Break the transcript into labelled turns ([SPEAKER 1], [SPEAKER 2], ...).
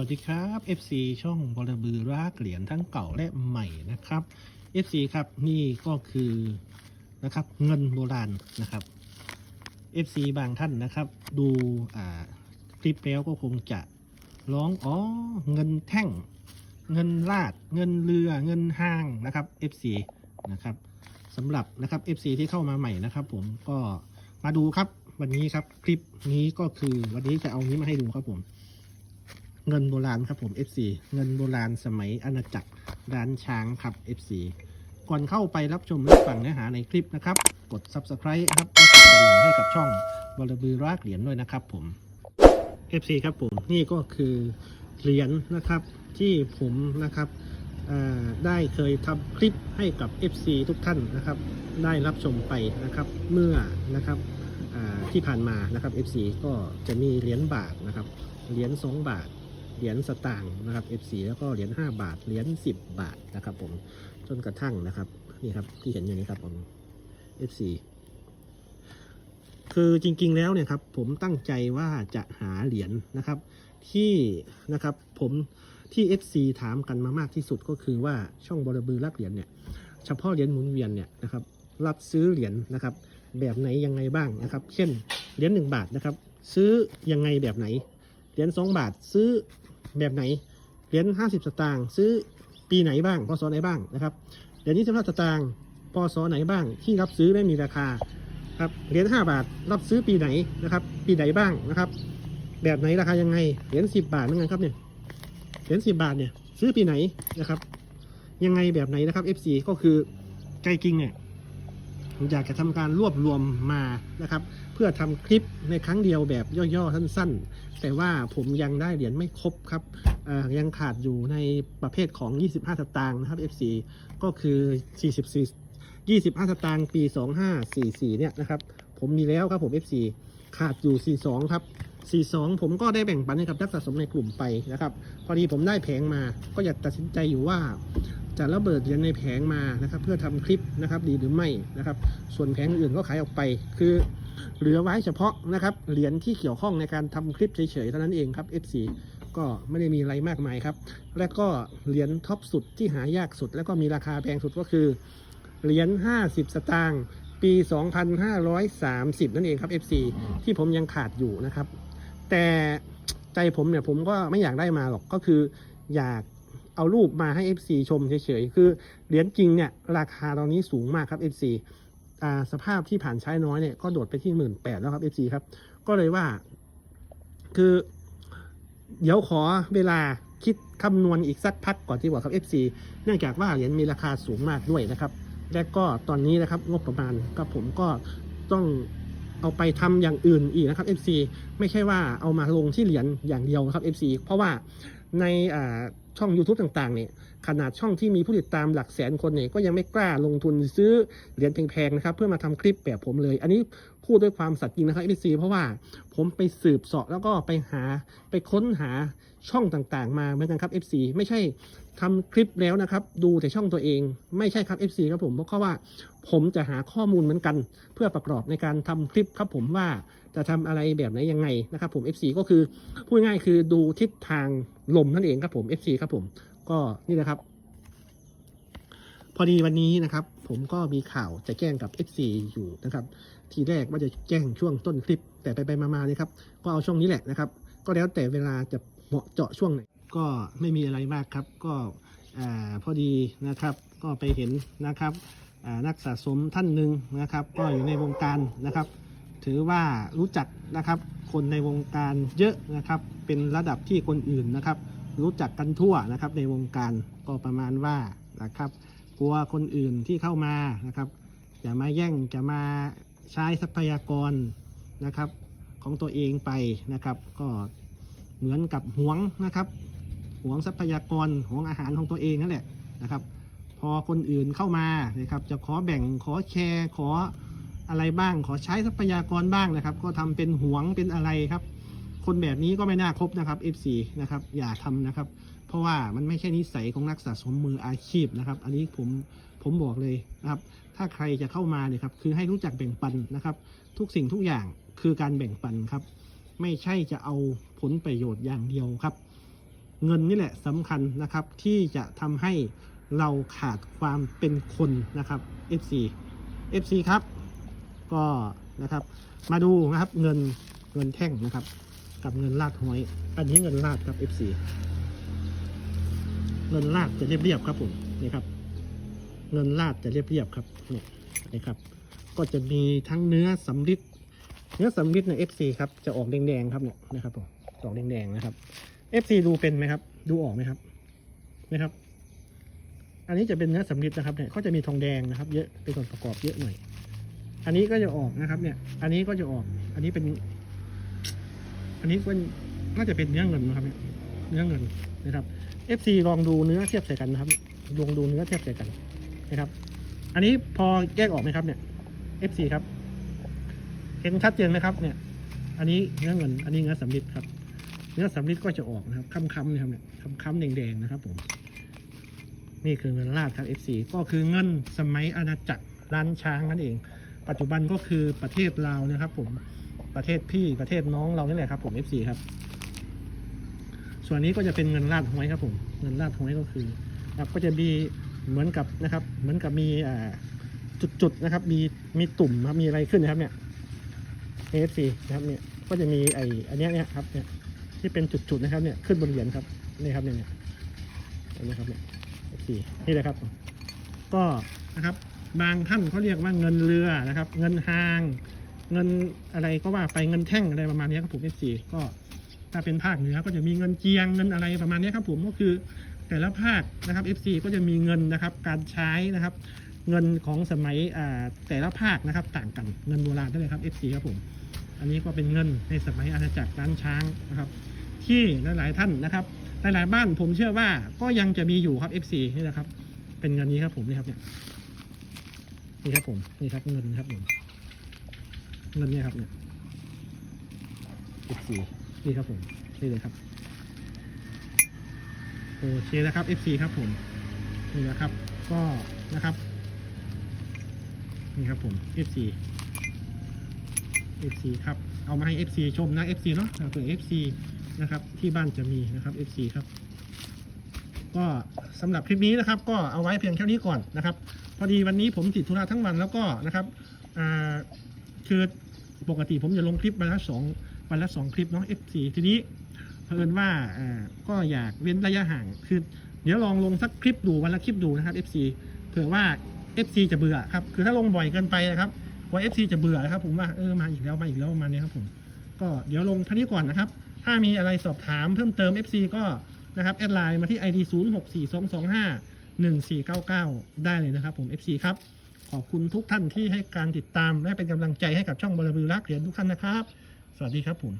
[SPEAKER 1] วัสดีครับ FC ช่องบอลบือรากเหรียญทั้งเก่าและใหม่นะครับ FC ครับนี่ก็คือนะครับเงินโบราณนะครับ FC บางท่านนะครับ ดูคลิปแล้วก็คงจะร้องอ๋อเงินแท่ง เงินลาด เงินเรือ เงินห้างนะครับ FC นะครับสำหรับนะครับ FC ที่เข้ามาใหม่นะครับ ผมก็มาดูครับวันนี้ครับคลิปนี้ก็คือวันนี้จะเอานี้มาให้ดูครับผม เงินโบราณครับผม FC เงินโบราณสมัยอาณาจักรร้านช้างครับ FC ก่อนเข้าไปรับชมรับฟังเนื้อหาในคลิปนะครับ กด Subscribe ครับและกดกระดิ่งให้กับช่องบอลบือรากเหรียญด้วยนะครับผม FC ครับผมนี่ก็คือเหรียญนะครับที่ผมนะครับได้เคยทำคลิปให้กับ FC ทุกท่านนะครับ ได้รับชมไปนะครับเมื่อนะครับที่ผ่านมานะครับ FC ก็จะมีเหรียญบาทนะครับเหรียญ2บาท เหรียญสตางค์นะครับ F4 แล้วก็เหรียญ5บาท เหรียญ10 บาทนะครับผม จนกระทั่งนะครับนี่ครับที่เห็นอยู่นี้ครับผม F4 คือจริงๆแล้วเนี่ยครับผมตั้งใจว่าจะหาเหรียญนะครับที่นะครับผมที่ FC ถามกันมามากที่สุดก็คือว่าช่องบรบือรับเหรียญเนี่ยเฉพาะเหรียญหมุนเวียนเนี่ยนะครับรับซื้อเหรียญนะครับ แบบไหนยังไงบ้างนะครับ เช่นเหรียญ1บาทนะครับ ซื้อยังไงแบบไหนเหรียญ2บาทซื้อ แบบไหน เหรียญ50 สตางค์ซื้อปีไหนบ้างพศไหนบ้างนะครับ เหรียญ25สตางค์พศไหนบ้าง ที่รับซื้อไม่มีราคาครับ เหรียญ5บาทรับซื้อปีไหนนะครับ ปีไหนบ้างนะครับ แบบไหนราคายังไง เหรียญ10 บาทเหมือนกันครับเนี่ย เหรียญ10 บาทเนี่ยซื้อปีไหนนะครับ ยังไงแบบไหนนะครับ FC ก็คือใจจริงเนี่ย อยากจะทำการรวบรวมมานะครับ เพื่อทำคลิปในครั้งเดียวแบบย่อๆสั้นๆ แต่ว่าผมยังได้เหรียญไม่ครบครับยังขาดอยู่ในประเภทของ 25 สตางค์นะครับ FC ก็คือ 44 25 สตางค์ปี 2544 เนี่ยนะครับ ผมมีแล้วครับผม FC ขาดอยู่ 42 ครับ 42 ผมก็ได้แบ่งปันให้กับนักสะสมในกลุ่มไปนะครับ พอดีผมได้แผงมาก็อยากตัดสินใจอยู่ว่า จะระเบิดเหรียญในแผงมานะครับ เพื่อทำคลิปนะครับดีหรือไม่นะครับ ส่วนแผงอื่นก็ขายออกไป คือเหลือไว้เฉพาะนะครับเหรียญที่เกี่ยวข้องในการทำคลิปเฉยๆเท่านั้นเองครับ F4 ก็ไม่ได้มีอะไรมากมายครับ และก็เหรียญท็อปสุดที่หายากสุด แล้วก็มีราคาแพงสุดก็คือเหรียญ50 สตางค์ปี 2530 นั่นเองครับ F4 ที่ผมยังขาดอยู่นะครับ แต่ใจผมเนี่ยผมก็ไม่อยากได้มาหรอกก็คืออยาก เอารูปมาให้ FC ชมเฉยๆ คือเหรียญจริงเนี่ยราคาตอนนี้สูงมากครับ FC อ่าสภาพที่ผ่านใช้น้อยเนี่ยก็โดดไปที่หมื่นแปดแล้วครับ FC ครับ ก็เลยว่า คือ เดี๋ยวขอเวลาคิดคำนวณอีกสักพักก่อนที่บอกครับ FC เนื่องจากว่าเหรียญมีราคาสูงมากด้วยนะครับ และก็ตอนนี้นะครับงบประมาณก็ผมก็ต้องเอาไปทำอย่างอื่นอีกนะครับ FC ไม่ใช่ว่าเอามาลงที่เหรียญอย่างเดียวนะครับ FC เพราะว่าในอ่า ช่อง YouTube ต่างๆเนี่ย ขนาดช่องที่มีผู้ติดตามหลักแสนคนเนี่ยก็ยังไม่กล้าลงทุนซื้อเหรียญแพงๆนะครับเพื่อมาทำคลิปแบบผมเลย อันนี้พูดด้วยความสัตย์จริงนะครับ FC เพราะว่าผมไปสืบเสาะแล้วก็ไปหาไปค้นหาช่องต่างๆ มาเหมือนกันครับ FC ไม่ใช่ทำคลิปแล้วนะครับ ดูแต่ช่องตัวเองไม่ใช่ครับ FC ครับผมเพราะว่าผมจะหาข้อมูลเหมือนกัน เพื่อประกอบในการทำคลิปครับผมว่าจะทำอะไรแบบไหนยังไงนะครับผม FC ก็คือพูดง่ายคือดูทิศทางลมนั่นเองครับผม FC ครับผม ก็นี่นะครับ พอดีวันนี้นะครับ ผมก็มีข่าวจะแจ้งกับ FC อยู่นะครับ ทีแรกว่าจะแจ้งช่วงต้นคลิป แต่ไปไปๆมาๆนี่ครับก็เอาช่วงนี้แหละนะครับ ก็แล้วแต่เวลาจะเหมาะเจาะช่วงไหนก็ไม่มีอะไรมากครับ ก็อพอดีนะครับ ก็ไปเห็นนะครับนักสะสมท่านหนึ่งนะครับ ก็อยู่ในวงการนะครับ ถือว่ารู้จักนะครับ คนในวงการเยอะนะครับ เป็นระดับที่คนอื่นนะครับ รู้จักกันทั่วนะครับ ในวงการก็ประมาณว่านะครับ กลัวคนอื่นที่เข้ามานะครับจะมาแย่งจะมาใช้ทรัพยากรนะครับ ของตัวเองไปนะครับ ก็เหมือนกับหวงนะครับหวงทรัพยากรหวงอาหารของตัวเองนั่นแหละนะครับ พอคนอื่นเข้ามานะครับ จะขอแบ่งขอแชร์ขออะไรบ้าง ขอใช้ทรัพยากรบ้างนะครับ ก็ทำเป็นหวงเป็นอะไรครับ คนแบบนี้ก็ไม่น่าคบนะครับ F4 นะครับอย่าทำนะครับ เพราะว่ามันไม่ใช่นิสัยของนักสะสมมืออาชีพนะครับ อันนี้ผมผมบอกเลยนะครับ ถ้าใครจะเข้ามาเนี่ยครับคือให้รู้จักแบ่งปันนะครับ ทุกสิ่งทุกอย่างคือการแบ่งปันครับ ไม่ใช่จะเอาผลประโยชน์อย่างเดียวครับ เงินนี่แหละสำคัญนะครับที่จะทำให้เราขาดความเป็นคนนะครับ FC FC ครับ ก็นะครับ มาดูนะครับเงินเงินแท่งนะครับ กับเงินลาดหอย อันนี้เงินลาดครับ FC เงินลาดจะเรียบๆครับผมนี่ครับ เงินลาดจะเรียบๆครับเนี่ยนี่ครับ ก็จะมีทั้งเนื้อสำริดเนื้อสำริดใน FC ครับจะออกแดงๆครับเนี่ยนะครับผมออกแดงๆนะครับ FC ดูเป็นไหมครับ ดูออกไหมครับนะครับ อันนี้จะเป็นเนื้อสำริดนะครับเนี่ยก็จะมีทองแดงนะครับ เยอะเป็นส่วนประกอบเยอะหน่อยอันนี้ก็จะออกนะครับเนี่ย อันนี้ก็จะออก อันนี้เป็น อันนี้ก็น่าจะเป็นเนื้อเงินนะครับเนื้อเงินนะครับ FC ลองดูเนื้อเทียบใส่กันนะครับลองดูเนื้อเทียบใส่กันนะครับ อันนี้พอแยกออกไหมครับเนี่ย FC ครับ เห็นชัดเจนไหมครับเนี่ย อันนี้เนื้อเงิน อันนี้เนื้อสำริดครับ เนื้อสำริดก็จะออกนะครับค้ำๆนะครับเนี่ยค้ำๆแดงๆนะครับผมนี่คือเงินลาดครับ FC ก็คือเงินสมัยอาณาจักรล้านช้างนั่นเอง ปัจจุบันก็คือประเทศลาวนะครับผม ประเทศพี่ประเทศน้องเรานี่แหละครับผม FC ครับ ส่วนนี้ก็จะเป็นเงินลาดหวยครับผม เงินลาดหวยก็คือครับก็จะมีเหมือนกับนะครับ เหมือนกับมีอ่าจุดๆนะครับ มีมีตุ่มครับมีอะไรขึ้นนะครับเนี่ย AFC นะครับเนี่ยก็จะมีไออันเนี้ยเนี่ยครับเนี่ยที่เป็นจุดๆนะครับเนี่ยขึ้นบนเหรียญครับนี่ครับเนี่ยเนี่ยเห็นไหมครับเนี่ย AFC นี่แหละครับ ก็นะครับบางท่านเขาเรียกว่าเงินเรือนะครับ เงินหาง เงินอะไรก็ว่าไปเงินแท่งอะไรประมาณนี้ครับผม FC ก็ถ้าเป็นภาคเหนือก็จะมีเงินเจียงเงินอะไรประมาณนี้ครับผมก็คือแต่ละภาคนะครับ FC ก็จะมีเงินนะครับการใช้นะครับ เงินของสมัยอ่าแต่ละภาคนะครับ ต่างกันเงินโบราณได้เลยครับ FC ครับผม อันนี้ก็เป็นเงินในสมัยอาณาจักรล้านช้างนะครับ ที่หลาย ๆ ท่านนะครับ หลาย ๆ บ้านผมเชื่อว่าก็ยังจะมีอยู่ครับ FC นี่แหละครับ เป็นเงินนี้ครับผมนี่ครับเนี่ยนี่ครับผมนี่ครับเงินครับผม เงินเนี่ยครับเนี่ย FC นี่ครับผมนี่เลยครับโอเคนะครับ FC ครับผมนี่นะครับ ก็นะครับนี่ครับผม FC FC ครับ เอามาให้ FC ชมนะ FC เนาะเผื่อ FC นะครับ ที่บ้านจะมีนะครับ FC ครับ ก็สำหรับคลิปนี้นะครับ ก็เอาไว้เพียงแค่นี้ก่อนนะครับ พอดีวันนี้ผมติดธุระทั้งวันแล้วก็นะครับอ่าคือ ปกติผมจะลงคลิปวันละสองวันละสองคลิปเนาะ FC ทีนี้เพิ่นว่าก็อยากเว้นระยะห่างคือเดี๋ยวลองลงสักคลิปดูวันละคลิปดูนะครับ FC เผื่อว่า FC จะเบื่อครับคือถ้าลงบ่อยเกินไปนะครับกว่า FC จะเบื่อนะครับผมว่าเออมาอีกแล้วมาอีกแล้วมาณนี้ครับผมก็เดี๋ยวลงท่านี้ก่อนนะครับ ถ้ามีอะไรสอบถามเพิ่มเติม FC ก็นะครับแอดไลน์มาที่ ID 0 6 4 2 2 5 1 4 9 9 ได้เลยนะครับผม FC ครับ ขอบคุณทุกท่านที่ให้การติดตามและเป็นกำลังใจให้กับช่องบารมีรักเหรียญทุกท่านนะครับ สวัสดีครับผม